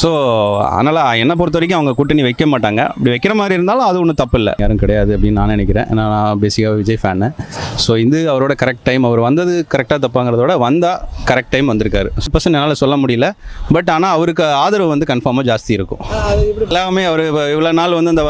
So அதனால் என்னை பொறுத்த வரைக்கும் அவங்க கூட்டணி வைக்க மாட்டாங்க. அப்படி வைக்கிற மாதிரி இருந்தாலும் அது ஒன்றும் தப்பு இல்லை. யாரும் கிடையாது அப்படின்னு நான் நினைக்கிறேன். ஏன்னா நான் பேசிக்காக விஜய் ஃபேனு ஸோ இது அவரோட கரெக்ட் டைம் அவர் வந்தது கரெக்டாக தப்பாங்கிறத விட வந்தால் கரெக்ட் டைம் வந்திருக்காரு. பர்சன்ட் என்னால் சொல்ல முடியல. பட் ஆனால் அவருக்கு ஆதரவு வந்து கன்ஃபார்மாக ஜாஸ்தி இருக்கும். எல்லாமே அவர் இவ்வளோ நாள் வந்து அந்த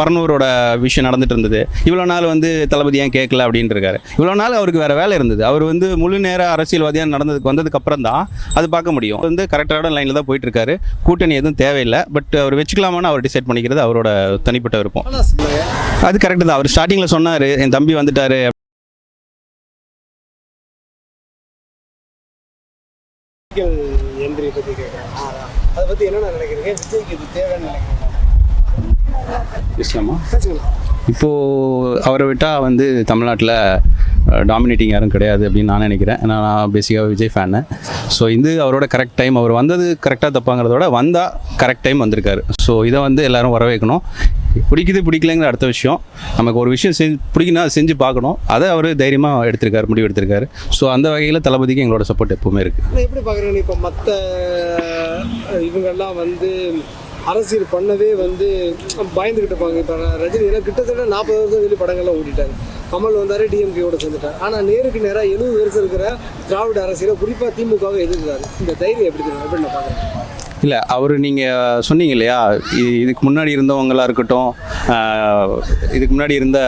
பரனூரோட விஷயம் நடந்துட்டு இருந்தது. இவ்வளோ நாள் வந்து தளபதி ஏன் கேட்கல அப்படின்ட்டு இருக்காரு. இவ்வளோ நாள் அவருக்கு வேறு வேலை இருந்தது. அவர் வந்து முழு நேர அரசியல்வாதியாக நடந்ததுக்கு வந்ததுக்கு அப்புறம் தான் அது பார்க்க முடியும். வந்து கரெக்டான லைனில் தான் போயிட்டு இருக்காரு. கூட்டணி எதுவும் தேவையில்லை பட் அவர் வச்சுக்கலாமான்னு அவர் டிசைட் பண்ணிக்கிறது அவரோட தனிப்பட்ட விருப்பம். அது கரெக்டு தான். அவர் ஸ்டார்டிங்கில் சொன்னார் என் தம்பி வந்துட்டாரு. பற்றி கேட்குறேன் அதை பற்றி என்னென்ன நினைக்கிறீங்க விஜய்க்கு இது தேவைன்னு நினைக்கிறீங்க இஸ்லாமா பேசுங்களா இப்போது அவரை விட்டால் வந்து தமிழ்நாட்டில் டாமினேட்டிங் யாரும் கிடையாது அப்படின்னு நான் நினைக்கிறேன். ஏன்னா நான் பேசிக்காக விஜய் ஃபேனு ஸோ இது அவரோட கரெக்ட் டைம் அவர் வந்தது கரெக்டாக தப்பாங்கிறத விட வந்தால் கரெக்ட் டைம் வந்திருக்காரு. ஸோ இதை வந்து எல்லாரும் வரவேற்கணும். பிடிக்குது பிடிக்கலைங்கிற அடுத்த விஷயம். நமக்கு ஒரு விஷயம் செஞ்சு பிடிக்குன்னா செஞ்சு பார்க்கணும். அதை அவர் தைரியமாக எடுத்திருக்காரு முடிவு எடுத்திருக்காரு. ஸோ அந்த வகையில் தளபதிக்கு எங்களோட சப்போர்ட் எப்பவுமே இருக்குது எப்படி பார்க்குறீங்க? இப்போ மற்ற இவங்கெல்லாம் வந்து அரசியல் பண்ணவே வந்து பயந்துகிட்டு இருப்பாங்க. இப்போ ரஜினி எல்லாம் கிட்டத்தட்ட நாற்பது வருஷம் சொல்லி படங்கள்லாம் ஓடிட்டாங்க கமல் வந்தார் டிஎம்கேயோட சேர்ந்துட்டார். ஆனால் நேருக்கு நேராக எழுபது வருஷம் இருக்கிற திராவிட அரசியலை குறிப்பாக திமுகவை எதிர்க்கிறாரு. இந்த தைரியம் எப்படி தெரியும் எப்படி நான் பார்க்குறேன். இல்லை அவர் நீங்கள் சொன்னீங்க இல்லையா? இதுக்கு முன்னாடி இருந்தவங்களாக இருக்கட்டும் இதுக்கு முன்னாடி இருந்த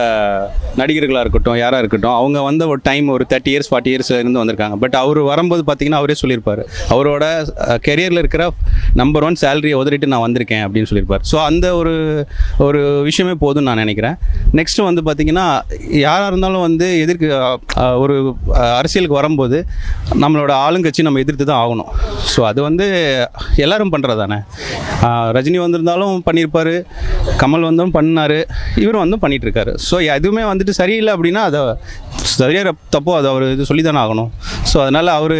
நடிகர்களாக இருக்கட்டும் யாராக இருக்கட்டும் அவங்க வந்த ஒரு டைம் ஒரு தேர்ட்டி இயர்ஸ் ஃபார்ட்டி இயர்ஸ் இருந்து வந்திருக்காங்க. பட் அவர் வரும்போது பார்த்தீங்கன்னா அவரே சொல்லியிருப்பார். அவரோட கெரியரில் இருக்கிற நம்பர் ஒன் சேலரியை உதறிட்டு நான் வந்திருக்கேன் அப்படின்னு சொல்லியிருப்பார். ஸோ அந்த ஒரு ஒரு விஷயமே போதும்னு நான் நினைக்கிறேன். நெக்ஸ்ட்டு வந்து பார்த்தீங்கன்னா யாராக இருந்தாலும் வந்து எதிர்க்கு ஒரு அரசியலுக்கு வரும்போது நம்மளோட ஆளுங்கட்சி நம்ம எதிர்த்து தான் ஆகணும். ஸோ அது வந்து எல்லாரும் பண்ணுறது தானே ரஜினி வந்திருந்தாலும் பண்ணியிருப்பார் கமல் வந்தும் பண்ணார் இவரும் வந்து பண்ணிகிட்ருக்காரு ஸோ எதுவுமே வந்துட்டு சரியில்லை அப்படின்னா அதை சரியாக தப்போ அதை அவர் இது சொல்லி தானே ஆகணும். ஸோ அதனால் அவர்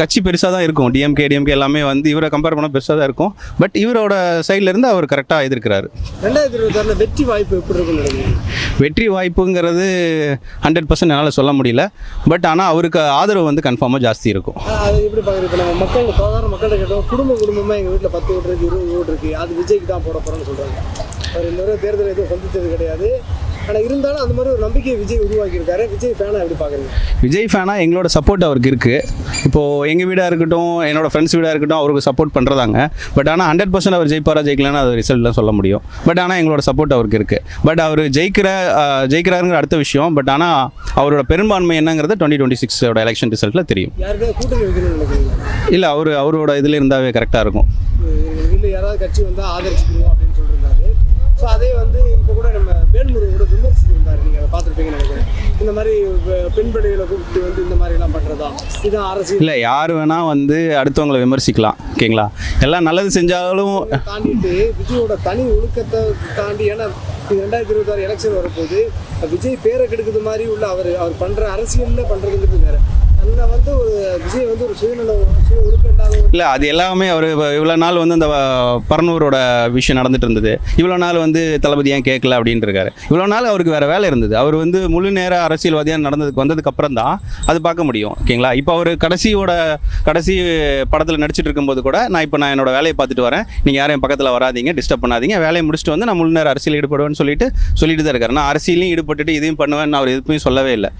கட்சி பெருசாக தான் இருக்கும். டிஎம்கே டிஎம்கே எல்லாமே வந்து இவரை கம்பேர் பண்ணால் பெருசாக தான் இருக்கும். பட் இவரோட சைடுல இருந்து அவர் கரெக்டாக எதிர்க்கிறாரு. ரெண்டாயிரத்தி இருபத்தாறில் வெற்றி வாய்ப்பு எப்படி நினைக்கிறீங்க? வெற்றி வாய்ப்புங்கிறது ஹண்ட்ரட் பர்சன்ட் என்னால் சொல்ல முடியல. பட் ஆனால் அவருக்கு ஆதரவு வந்து கன்ஃபார்மாக ஜாஸ்தி இருக்கும். அது எப்படி பார்க்குறீங்க இப்போ நம்ம மக்கள் சாதாரண மக்கள்கிட்ட கேட்டோம் குடும்ப குடும்பமாக எங்கள் வீட்டில் பத்து ஓட்டு இருக்குது இருபது ஓட்டு இருக்குது அது விஜய்க்கு தான் போட போகிறோன்னு சொல்கிறாங்க அவர் இந்த தேர்தல் எதுவும் சந்தித்தது கிடையாது. ஆனால் இருந்தாலும் அந்த மாதிரி ஒரு நம்பிக்கையை விஜய் உருவாக்கியிருக்காரு. விஜய் ஃபேனை எப்படி பார்க்குறீங்க விஜய் ஃபேனாக எங்களோட சப்போர்ட் அவருக்கு இருக்குது இப்போது எங்கள் வீடாக இருக்கட்டும் என்னோட ஃப்ரெண்ட்ஸ் வீடாக இருக்கட்டும் அவருக்கு சப்போர்ட் பண்ணுறதாங்க பட் ஆனால் ஹண்ட்ரட் பர்சன்ட் அவர் ஜெயிப்பாரா ஜெயிக்கலன்னு அது ரிசல்ட்லாம் சொல்ல முடியும். பட் ஆனால் எங்களோட சப்போர்ட் அவருக்கு இருக்குது பட் அவர் ஜெயிக்கிற ஜெயிக்கிறாருங்கிற அடுத்த விஷயம். பட் ஆனால் அவரோட பெரும்பான்மை என்னங்கிறது டுவெண்ட்டி டுவெண்ட்டி சிக்ஸோட எலெக்ஷன் ரிசல்ட்டில் தெரியும். இல்லை அவர் அவரோட இதில் இருந்தாவே கரெக்டாக இருக்கும். யாராவது கட்சி வந்தால் ஆதரிச்சுக்கணும் அப்படின்னு சொல்லியிருந்தாரு ஸோ அதே வந்து இப்போ கூட நம்ம வேல்முருகன் கூட விமர்சிச்சிருந்தாரு நீங்கள் அதை பார்த்துருப்பீங்கன்னு நினைக்கிறேன் இந்த மாதிரி பெ- பெண் கூப்பிட்டு வந்து இந்த மாதிரிலாம் பண்ணுறதா இதுதான் அரசியல் இல்லை யார் வேணால் வந்து அடுத்தவங்களை விமர்சிக்கலாம் ஓகேங்களா? எல்லாம் நல்லது செஞ்சாலும் தாண்டிட்டு விஜயோட தனி ஒழுக்கத்தை தாண்டி ஏன்னா இது ரெண்டாயிரத்தி இருபத்தாறு எலெக்ஷன் வரப்போது விஜய் பேரை கெடுக்குது மாதிரி உள்ள அவர் அவர் பண்ற அரசியல்ல பண்றதுங்கிறது வேற. இல்லை அது எல்லாமே அவர் இவ்வளோ நாள் வந்து அந்த பரனூரோட விஷயம் நடந்துட்டு இருந்தது. இவ்வளோ நாள் வந்து தளபதி ஏன் கேட்கல அப்படின்ட்டு இருக்காரு. இவ்வளோ நாள் அவருக்கு வேறு வேலை இருந்தது. அவர் வந்து முழு நேர அரசியல்வாதியாக நடந்ததுக்கு வந்ததுக்கு அப்புறம் தான் அது பார்க்க முடியும். ஓகேங்களா? இப்போ அவர் கடைசியோட கடைசி படத்தில் நடிச்சிட்டு இருக்கும்போது கூட நான் இப்போ நான் என்னோட வேலையை பார்த்துட்டு வரேன். நீங்கள் யாரும் பக்கத்தில் வராதீங்க டிஸ்டர்ப் பண்ணாதீங்க. வேலையை முடிச்சுட்டு வந்து நான் முழு நேர அரசியல் ஈடுபடுவேன்னு சொல்லிட்டு சொல்லிட்டு தான் இருக்காரு. நான் அரசியலையும் ஈடுபட்டுட்டு இதையும் பண்ணுவேன்னு அவர் எதுவுமே சொல்லவே இல்லை.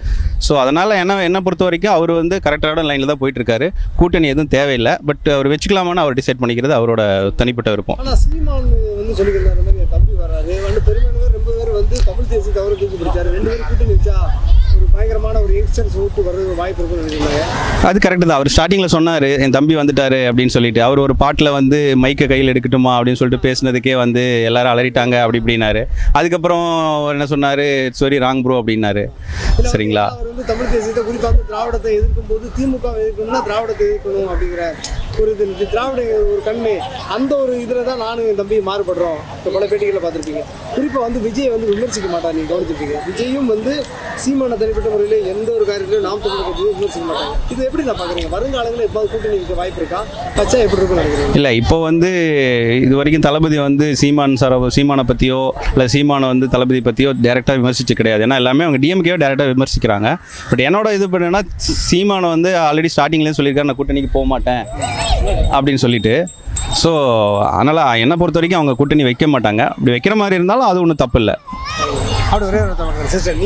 ஸோ அதனால் என்ன என்ன பொறுத்த வரைக்கும் அவர் வந்து கரெக்டான லைனில் தான் போயிட்டு இருக்காரு கூட்டணி எதுவும் தேவையில்லை. பட் அவர் வச்சுக்கலாமான்னு அவர் டிசைட் பண்ணிக்கிறது அவரோட தனிப்பட்ட விருப்பம். தம்பி வராது வந்து பேர் வந்து தமிழ் தேசிய தவறு தூக்கி பிடிச்சாரு. ரெண்டு பேரும் கூட்டணி வச்சா பயங்கரமான ஒரு யங்ஸ்டர்ஸ் ஓட்டு வர்றது வாய்ப்பு நினைக்கிறாங்க அது கரெக்டு தான். அவர் ஸ்டார்டிங்கில் சொன்னார் என் தம்பி வந்துட்டாரு அப்படின்னு சொல்லிட்டு. அவர் ஒரு பாட்டில் வந்து மைக்கை கையில் எடுக்கட்டுமா அப்படின்னு சொல்லிட்டு பேசினதுக்கே வந்து எல்லாரும் அலறிட்டாங்க அப்படி இப்படின்னாரு. அதுக்கப்புறம் அவர் என்ன சொன்னார் சாரி ராங் ப்ரோ அப்படின்னாரு. சரிங்களா? அவர் வந்து தமிழ் தேசியத்தை குறிப்பாக வந்து திராவிடத்தை எதிர்க்கும் போது திமுக எதிர்க்கணும்னா திராவிடத்தை எதிர்க்கணும் அப்படிங்கிற ஒரு இது. திராவிட ஒரு கண்ணு அந்த ஒரு இதில் தான் நானும் என் தம்பி மாறுபடுறோம். இப்போ பல பேட்டிகளை பார்த்துருப்பீங்க. குறிப்பாக வந்து விஜய் வந்து விமர்சிக்க மாட்டாங்க நீங்கள் கவனிச்சிருப்பீங்க. விஜயும் வந்து சீமான தனிப்பட்ட முறையில் எந்த ஒரு காரியத்திலையும் நாம் தமிழ் விமர்சிக்க மாட்டாங்க. இது எப்படி நான் பார்க்குறீங்க? வருங்காலங்களில் எப்போது கூட்டணி இருக்க வாய்ப்பு இருக்கா? பச்சா எப்படி இருக்கும் நினைக்கிறீங்க? இல்லை இப்போ வந்து இது வரைக்கும் தளபதி வந்து சீமான் சார சீமானை பற்றியோ இல்லை சீமானை வந்து தளபதி பற்றியோ டேரெக்டாக விமர்சிச்சு கிடையாது. ஏன்னா எல்லாமே அவங்க டிஎம்கேவோ டேரெக்டாக விமர்சிக்கிறாங்க. பட் என்னோட இது பண்ணேன்னா சீமானை வந்து ஆல்ரெடி ஸ்டார்டிங்லேயே சொல்லியிருக்காரு நான் கூட்டணிக்கு போக மாட்டேன் அப்படின்னு சொல்லிட்டு. ஸோ அதனால் என்னை பொறுத்த வரைக்கும் அவங்க கூட்டணி வைக்க மாட்டாங்க. அப்படி வைக்கிற மாதிரி இருந்தாலும் அது ஒன்றும் தப்பு இல்லை. அப்படி ஒரே ஒரு சிஸ்டர்